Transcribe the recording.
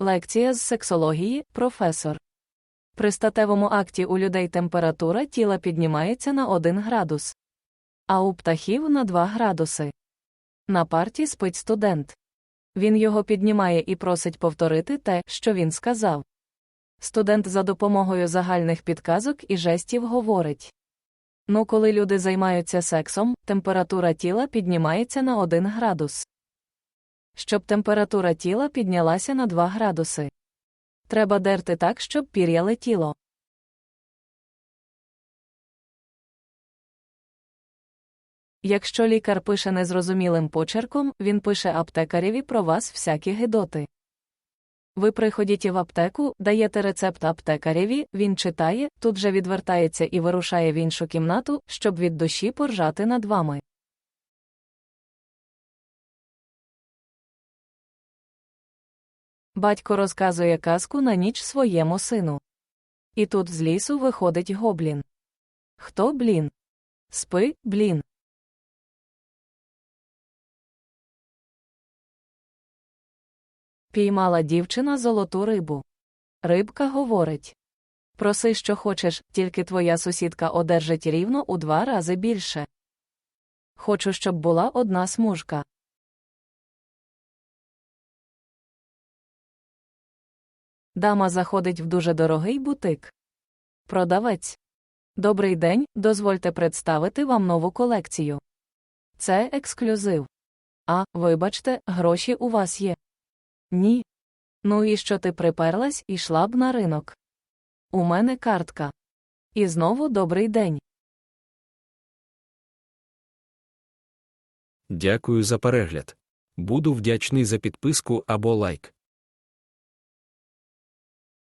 Лекція з сексології, професор. При статевому акті у людей температура тіла піднімається на 1 градус, а у птахів на 2 градуси. На парті спить студент. Він його піднімає і просить повторити те, що він сказав. Студент за допомогою загальних підказок і жестів говорить. Ну, коли люди займаються сексом, температура тіла піднімається на 1 градус. Щоб температура тіла піднялася на 2 градуси. Треба дерти так, щоб пір'я летіло. Якщо лікар пише незрозумілим почерком, він пише аптекареві про вас всякі гидоти. Ви приходіть в аптеку, даєте рецепт аптекареві, він читає, тут же відвертається і вирушає в іншу кімнату, щоб від душі поржати над вами. Батько розказує казку на ніч своєму сину. І тут з лісу виходить гоблін. Хто блін? Спи, блін. Піймала дівчина золоту рибу. Рибка говорить. Проси, що хочеш, тільки твоя сусідка одержить рівно у два рази більше. Хочу, щоб була одна смужка. Дама заходить в дуже дорогий бутик. Продавець. Добрий день, дозвольте представити вам нову колекцію. Це ексклюзив. А, вибачте, гроші у вас є. Ні. Ну і що ти приперлась і йшла б на ринок? У мене картка. І знову добрий день. Дякую за перегляд. Буду вдячний за підписку або лайк.